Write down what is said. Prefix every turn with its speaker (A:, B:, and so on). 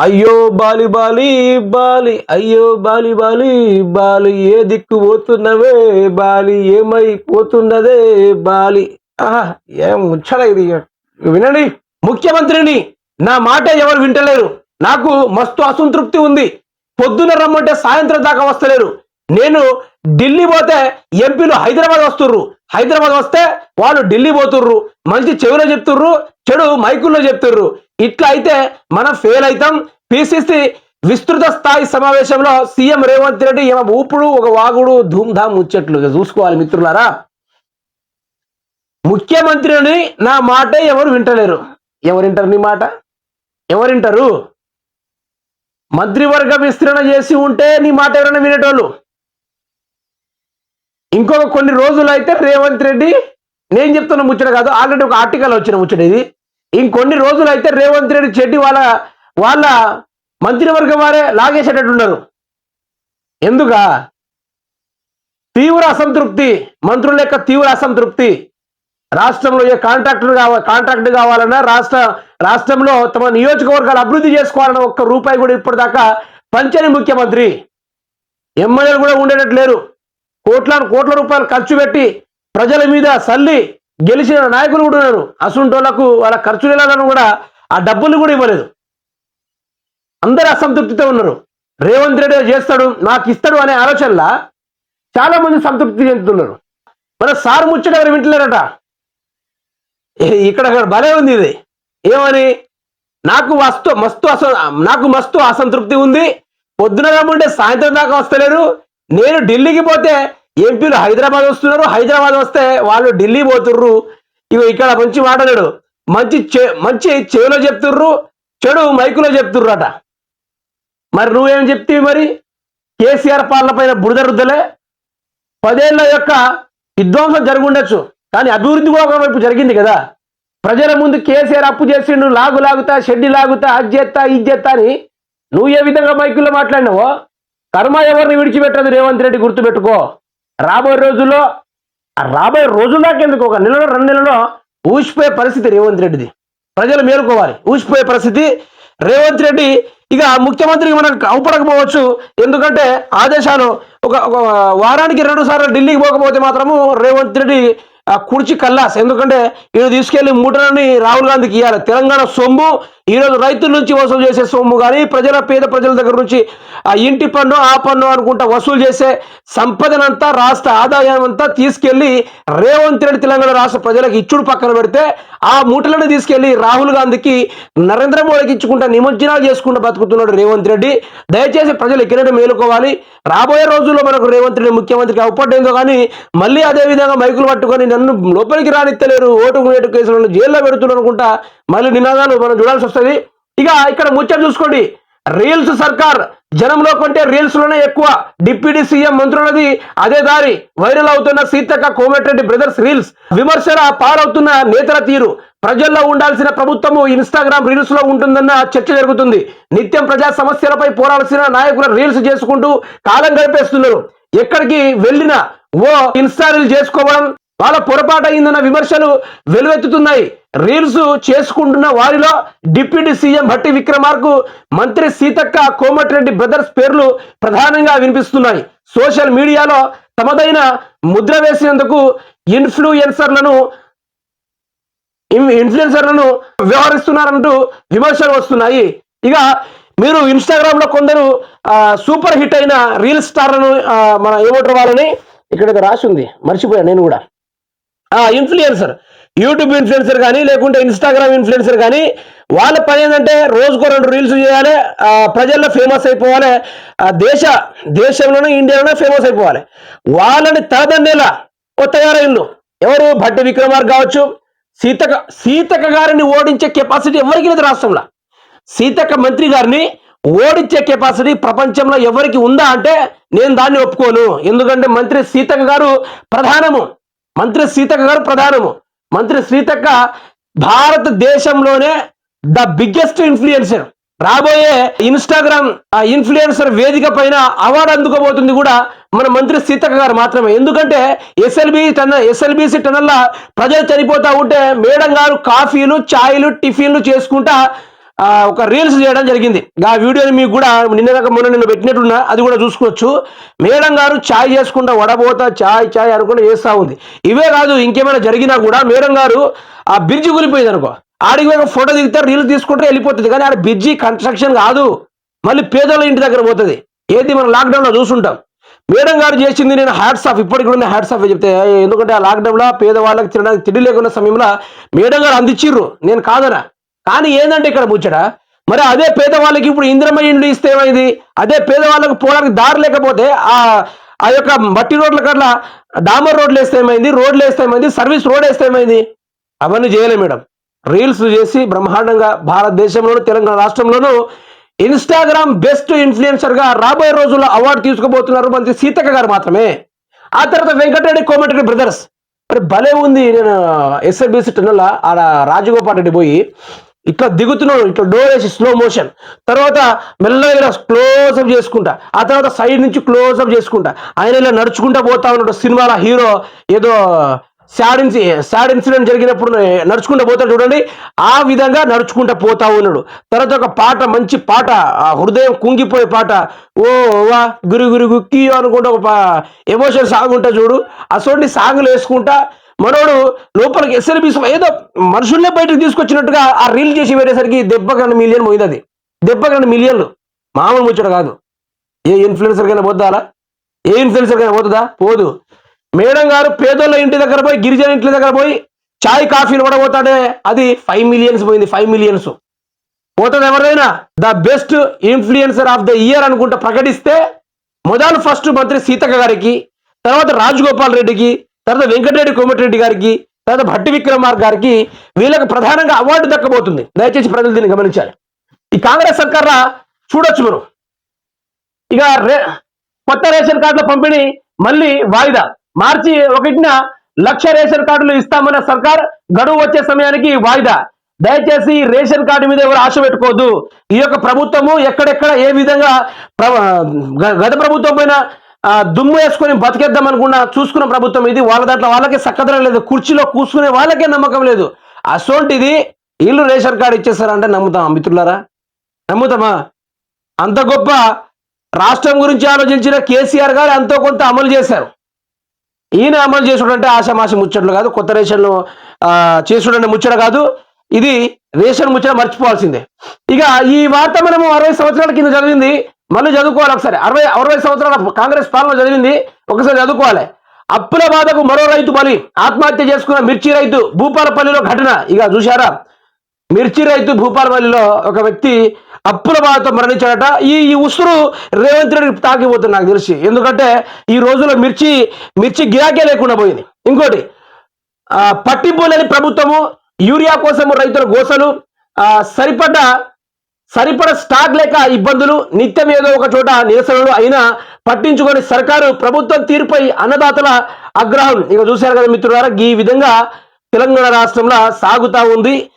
A: అయ్యో Bali Bali Bali అయ్యో Bali Bali Bali ఏ దిక్కు పోతున్నవే బాలి ఏమై పోతున్నదే బాలి. ఆహా ఏం ముచ్చట ఇది? వినండి. ముఖ్యమంత్రిని నా మాట ఎవరు వింటలేరు. నాకు మస్తు అసంతృప్తి ఉంది. పొద్దున రమ్మంటే సాయంత్రం దాకా వస్తలేరు. నేను ఢిల్లీ పోతే ఎంపీలు హైదరాబాద్ వస్తుర్రు. హైదరాబాద్ వస్తే వాళ్ళు ఢిల్లీ పోతుర్రు. మంచి చెవిలో చెప్తుర్రు చెడు మైకుల్లో చెప్తుర్రు. ఇట్లా అయితే మనం ఫెయిల్ అవుతాం. పిసిసి విస్తృత స్థాయి సమావేశంలో సీఎం రేవంత్ రెడ్డి ఏమో ఊపుడు ఒక వాగుడు ధూమ్ధామ్ ముచ్చట్లు. చూసుకోవాలి మిత్రులారా. ముఖ్యమంత్రిని నా మాట ఎవరు వింటలేరు. ఎవరింటారు నీ మాట? ఎవరు మంత్రివర్గ విస్తరణ చేసి ఉంటే నీ మాట ఎవరైనా వినేటోళ్ళు? ఇంకొక కొన్ని రోజులు అయితే రేవంత్ రెడ్డి నేను చెప్తున్న ముచ్చట కాదు ఆల్రెడీ ఒక ఆర్టికల్ వచ్చిన ముచ్చట ఇది. ఇంకొన్ని రోజులు అయితే రేవంత్ రెడ్డి చెడ్డి వాళ్ళ వాళ్ళ మంత్రివర్గం వారే లాగేసేటట్టున్నారు. ఎందుక? తీవ్ర అసంతృప్తి మంత్రుల యొక్క తీవ్ర అసంతృప్తి. రాష్ట్రంలో ఏ కాంట్రాక్టర్ కావాలి కాంట్రాక్ట్ కావాలన్నా రాష్ట్ర రాష్ట్రంలో తమ నియోజకవర్గాలు అభివృద్ధి చేసుకోవాలన్న ఒక్క రూపాయి కూడా ఇప్పటిదాకా పంచని ముఖ్యమంత్రి. ఎమ్మెల్యేలు కూడా ఉండేటట్టు లేరు. కోట్ల కోట్ల రూపాయలు ఖర్చు పెట్టి ప్రజల మీద సల్లి గెలిచిన నాయకులు కూడా ఉన్నారు. అసుంటోళ్ళకు వాళ్ళ ఖర్చు నెలను కూడా ఆ డబ్బులు కూడా ఇవ్వలేదు. అందరు అసంతృప్తితో ఉన్నారు. రేవంత్ రెడ్డి చేస్తాడు నాకు ఇస్తాడు అనే ఆలోచనలా చాలా మంది సంతృప్తి చెందుతున్నారు. మన సార్ ముచ్చట ఎవరు వింటలేరట? ఇక్కడ ఇక్కడ భలే ఉంది ఇది. ఏమని? నాకు వస్తు మస్తు అస నాకు మస్తు అసంతృప్తి ఉంది. పొద్దున రమ్మంటే సాయంత్రం దాకా వస్తలేరు. నేను ఢిల్లీకి పోతే ఎంపీలు హైదరాబాద్ వస్తున్నారు. హైదరాబాద్ వస్తే వాళ్ళు ఢిల్లీ పోతుర్రు. ఇవి ఇక్కడ మంచి మాట్లాడాడు మంచి చే మంచి చెవిలో చెప్తుర్రు. చెడు మైకులో చెప్తుర్రు అట మరి నువ్వేం చెప్తీవి మరి? కేసీఆర్ పాలన పైన బురద రుద్దలే. పదేళ్ళ యొక్క విధ్వంసం జరుగుండొచ్చు. కానీ అభివృద్ధి కూడా ఒకవైపు జరిగింది కదా. ప్రజల ముందు కేసీఆర్ అప్పు చేసిండు. లాగు లాగుతా షెడ్డి లాగుతా అది చేస్తా ఇది చేస్తా అని నువ్వు ఏ విధంగా మైకుల్లో మాట్లాడినావో కర్మ ఎవరిని విడిచిపెట్టదు రేవంత్ రెడ్డి గుర్తుపెట్టుకో. రాబోయే రోజుల్లో రాబోయే రోజుల దాకా ఎందుకు ఒక నెలలో రెండు నెలలో ఊసిపోయే పరిస్థితి రేవంత్ రెడ్డిది. ప్రజలు మేలుకోవాలి. ఊసిపోయే పరిస్థితి రేవంత్ రెడ్డి. ఇక ముఖ్యమంత్రికి మనకు అవపడకపోవచ్చు. ఎందుకంటే ఆదేశాలు ఒక ఒక వారానికి రెండు సార్లు ఢిల్లీకి పోకపోతే మాత్రము రేవంత్ రెడ్డి కుడిచి కల్లాస్. ఎందుకంటే ఈయన తీసుకెళ్ళి మూటలని రాహుల్ గాంధీకి ఇవ్వాలి తెలంగాణ సొమ్ము ఈరోజు రైతుల నుంచి వసూలు చేసే సొమ్ము కానీ ప్రజల పేద ప్రజల దగ్గర నుంచి ఆ ఇంటి పన్ను ఆ పన్ను అనుకుంటా వసూలు చేసే సంపదనంతా రాష్ట్ర ఆదాయం అంతా తీసుకెళ్ళి రేవంత్ రెడ్డి తెలంగాణ రాష్ట్ర ప్రజలకు ఇచ్చుడు పక్కన పెడితే ఆ మూటలను తీసుకెళ్ళి రాహుల్ గాంధీకి నరేంద్ర మోడీకి ఇచ్చుకుంటా నిమజ్జనాలు చేసుకుంటూ బతుకుతున్నాడు రేవంత్ రెడ్డి. దయచేసి ప్రజలు ఎక్కడైనా మేలుకోవాలి. రాబోయే రోజుల్లో మనకు రేవంత్ రెడ్డి ముఖ్యమంత్రికి అవపడ్డేందో కానీ మళ్ళీ అదే విధంగా మైకులు పట్టుకొని నన్ను లోపలికి రానిత్తలేరు ఓటు వేటు కేసులను జైల్లో పెడుతున్నారు అనుకుంటా మళ్ళీ నినాదాలు మనం చూడాల్సి వస్తుంది. ఇక ఇక్కడ ముచ్చట చూసుకోండి. రీల్స్ సర్కార్ జనంలో కంటే రీల్స్లోనే ఎక్కువ. డిప్యూటీ సీఎం మంత్రులది అదే దారి. వైరల్ అవుతున్న సీతక్క కోమటిరెడ్డి బ్రదర్స్ రీల్స్. విమర్శల పాలవుతున్న నేతల తీరు. ప్రజల్లో ఉండాల్సిన ప్రభుత్వము ఇన్స్టాగ్రామ్ రీల్స్లో ఉంటుందన్న చర్చ జరుగుతుంది. నిత్యం ప్రజా సమస్యలపై పోరాల్సిన నాయకులు రీల్స్ చేసుకుంటూ కాలం గడిపేస్తున్నారు. ఎక్కడికి వెళ్ళినా ఓ ఇన్స్టా రీల్ చేసుకోవడం వాళ్ళ పొరపాటు అయిందన్న విమర్శలు వెలువెత్తుతున్నాయి. రీల్స్ చేసుకుంటున్న వారిలో డిప్యూటీ సీఎం భట్టి విక్రమార్కు మంత్రి సీతక్క కోమటిరెడ్డి బ్రదర్స్ పేర్లు ప్రధానంగా వినిపిస్తున్నాయి. సోషల్ మీడియాలో తమదైన ముద్ర వేసేందుకు ఇన్ఫ్లుయెన్సర్లను ఇన్ఫ్లుయెన్సర్లను వ్యవహరిస్తున్నారంటూ విమర్శలు వస్తున్నాయి. ఇక మీరు ఇన్స్టాగ్రామ్లో కొందరు సూపర్ హిట్ అయిన రీల్ స్టార్లను మన ఏమంటారు వాళ్ళని ఇక్కడ రాసి ఉంది. మర్చిపోయాను నేను కూడా. ఇన్ఫ్లుయెన్సర్. యూట్యూబ్ ఇన్ఫ్లుయెన్సర్ కానీ లేకుంటే ఇన్స్టాగ్రామ్ ఇన్ఫ్లుయెన్సర్ కానీ వాళ్ళ పని ఏంటంటే రోజుకో రెండు రీల్స్ చేయాలి ప్రజల్లో ఫేమస్ అయిపోవాలి దేశ దేశంలోనే ఇండియాలోనే ఫేమస్ అయిపోవాలి. వాళ్ళని తలదండేలా ఓ తయారైండు ఎవరు? భట్టి విక్రమార్ కావచ్చు. సీతక సీతక గారిని ఓడించే కెపాసిటీ ఎవరికి లేదు రాష్ట్రంలో. సీతక్క మంత్రి గారిని ఓడించే కెపాసిటీ ప్రపంచంలో ఎవరికి ఉందా అంటే నేను దాన్ని ఒప్పుకోను. ఎందుకంటే మంత్రి సీతక్క గారు ప్రధానము. మంత్రి సీతక్క గారు ప్రధానము. మంత్రి సీతక్క భారతదేశంలోనే ద బిగ్గెస్ట్ ఇన్ఫ్లుయెన్సర్. రాబోయే ఇన్స్టాగ్రామ్ ఆ ఇన్ఫ్లుయెన్సర్ వేదిక పైన అవార్డు అందుకోబోతుంది కూడా మన మంత్రి సీతక్క గారు మాత్రమే. ఎందుకంటే ఎస్ఎల్బి టన ఎస్ఎల్బిసి టనల్లా ప్రజలు చనిపోతా ఉంటే మేడం గారు కాఫీలు ఛాయ్లు టిఫిన్లు చేసుకుంటా ఒక రీల్స్ చేయడం జరిగింది. ఆ వీడియోని మీకు కూడా నిన్న కాక మొన్న నిన్న పెట్టినట్టున్నా అది కూడా చూసుకోవచ్చు. మేడం గారు ఛాయ్ చేసుకుంటా వడబోతా ఛాయ్ ఛాయ్ అనుకుంటూ చేస్తా ఉంది. ఇవే కాదు ఇంకేమైనా జరిగినా కూడా మేడం గారు ఆ బ్రిడ్జి కూలిపోయింది అనుకో. ఆడికి పోయి ఒక ఫోటో దిగితే రీల్స్ తీసుకుంటే వెళ్ళిపోతుంది. కానీ ఆడ బ్రిడ్జి కన్స్ట్రక్షన్ కాదు. మళ్ళీ పేదల ఇంటి దగ్గర పోతుంది. ఏది మనం లాక్డౌన్లో చూసుంటాం. మేడం గారు చేసింది నేను హ్యాట్స్ ఆఫ్ ఇప్పటికి కూడా హ్యాట్స్ ఆఫ్ చెప్తే ఎందుకంటే ఆ లాక్డౌన్లో పేదవాళ్ళకి తినడానికి తిండి లేకున్న సమయంలో మేడం గారు అందించిర్రు. నేను కాదనా కానీ ఏంటంటే ఇక్కడ ముచ్చట? మరి అదే పేదవాళ్ళకి ఇప్పుడు ఇంద్రమ్మ ఇండ్లు ఇస్తే ఏమైంది? అదే పేదవాళ్ళకి పోవడానికి దారి లేకపోతే ఆ ఆ యొక్క మట్టి రోడ్ల కట్లా డామర్ రోడ్లు వేస్తే ఏమైంది? రోడ్లు వేస్తే ఏమైంది? సర్వీస్ రోడ్ వేస్తే ఏమైంది? అవన్నీ చేయలే మేడం. రీల్స్ చేసి బ్రహ్మాండంగా భారతదేశంలోను తెలంగాణ రాష్ట్రంలోనూ ఇన్స్టాగ్రామ్ బెస్ట్ ఇన్ఫ్లుయెన్సర్గా రాబోయే రోజుల్లో అవార్డు తీసుకోబోతున్నారు మంత్రి సీతక్క గారు మాత్రమే. ఆ తర్వాత వెంకటరెడ్డి కోమటిరెడ్డి బ్రదర్స్. మరి భలే ఉంది నేను ఎస్ఆర్బిసి టన్నుల ఆడ రాజగోపాల్ రెడ్డి పోయి ఇట్లా దిగుతున్నాడు ఇట్లా డోర్ వేసి స్లో మోషన్ తర్వాత మెల్లగా ఇలా క్లోజ్ అప్ చేసుకుంటా. ఆ తర్వాత సైడ్ నుంచి క్లోజ్ అప్ చేసుకుంటా. ఆయన ఇలా నడుచుకుంటా పోతా ఉన్నాడు. సినిమాలో హీరో ఏదో సాడ్ ఇన్సి సాడ్ ఇన్సిడెంట్ జరిగినప్పుడు నడుచుకుంటూ పోతాడు చూడండి. ఆ విధంగా నడుచుకుంటూ పోతా ఉన్నాడు. తర్వాత ఒక పాట మంచి పాట ఆ హృదయం కుంగిపోయే పాట. ఓ వా గురి గురి గుక్కి అనుకుంటా ఒక ఎమోషన్ సాంగ్ ఉంటా చూడు. అసోంటి సాంగ్లు వేసుకుంటా. మనోడు లోపలికి ఎస్ఎల్బి ఏదో మనుషుల్నే బయటకు తీసుకొచ్చినట్టుగా ఆ రీల్ చేసి పెట్టేసరికి దెబ్బ రెండు మిలియన్ పోయింది అది. దెబ్బ రెండు మిలియన్లు మామూలు ముచ్చట కాదు. ఏ ఇన్ఫ్లుయెన్సర్ కైనా ఏ ఇన్ఫ్లుయెన్సర్ కైనా పోతుందా? పోదు. మేడం గారు పేదోళ్ళ ఇంటి దగ్గర పోయి గిరిజన ఇంటి దగ్గర పోయి చాయ్ కాఫీలు కూడా పోతాడే. అది ఫైవ్ మిలియన్స్ పోయింది ఫైవ్ మిలియన్స్ పోతుంది ఎవరైనా the best influencer of the year అనుకుంటా ప్రకటిస్తే మొదలు ఫస్ట్ మంత్రి సీతక్క గారికి తర్వాత రాజగోపాల్ రెడ్డికి తర్వాత వెంకటరెడ్డి కోమటిరెడ్డి గారికి తర్వాత భట్టి విక్రమార్ గారికి వీళ్ళకి ప్రధానంగా అవార్డు దక్కబోతుంది. దయచేసి ప్రజలు దీన్ని గమనించాలి. ఈ కాంగ్రెస్ సర్కార్ చూడొచ్చు మనం. ఇక రే కొత్త రేషన్ కార్డుల పంపిణీ మళ్ళీ వాయిదా. మార్చి ఒకటిన లక్ష రేషన్ కార్డులు ఇస్తామన్న సర్కార్ గడువు వచ్చే సమయానికి వాయిదా. దయచేసి రేషన్ కార్డు మీద ఎవరు ఆశ పెట్టుకోవద్దు. ఈ యొక్క ప్రభుత్వము ఎక్కడెక్కడ ఏ విధంగా గత ప్రభుత్వం పైన దుమ్ము వేసుకొని బతికేద్దామనుకున్న చూసుకున్న ప్రభుత్వం ఇది. వాళ్ళ దాంట్లో వాళ్ళకే సక్కదనం లేదు. కుర్చీలో కూర్చునే వాళ్ళకే నమ్మకం లేదు. అసోంటిది వీళ్ళు రేషన్ కార్డు ఇచ్చేస్తారంటే నమ్ముతాం మిత్రులారా? నమ్ముతామా? అంత గొప్ప రాష్ట్రం గురించి ఆలోచించిన కేసీఆర్ గారు ఎంతో కొంత అమలు చేశారు. ఈయన అమలు చేసుడంటే ఆశామాష ముచ్చట్లు కాదు కొత్త రేషన్లు చేసుడంటే ముచ్చట కాదు. ఇది రేషన్ ముచ్చట మర్చిపోవాల్సిందే. ఇక ఈ వార్త మనము అరవై సంవత్సరాల కింద చదివింది. మళ్ళీ చదువుకోవాలి ఒకసారి. అరవై అరవై సంవత్సరాల కాంగ్రెస్ పాలన చదివింది ఒకసారి చదువుకోవాలి. అప్పుల బాధకు మరో రైతు బలి ఆత్మహత్య చేసుకున్న మిర్చి రైతు భూపాలపల్లిలో ఘటన. ఇక చూశారా? మిర్చి రైతు భూపాలపల్లిలో ఒక వ్యక్తి అప్పుల బాధతో మరణించాడట. ఈ ఈ ఉసురు రేవంత్ రెడ్డి తాకిపోతుంది నాకు తెలిసి. ఎందుకంటే ఈ రోజుల్లో మిర్చి మిర్చి గిరాకే లేకుండా పోయింది. ఇంకోటి పట్టింపు లేని ప్రభుత్వము యూరియా కోసము రైతుల గోసలు సరిపడ్డ సరిపడ స్టాక్ లేక ఇబ్బందులు నిత్యం ఏదో ఒక చోట నిరసనలు అయినా పట్టించుకొని సర్కారు ప్రభుత్వం తీరుపై అన్నదాతల ఆగ్రహం. ఇక చూశారు కదా మిత్రులారా ఈ విధంగా తెలంగాణ రాష్ట్రంలో సాగుతా ఉంది.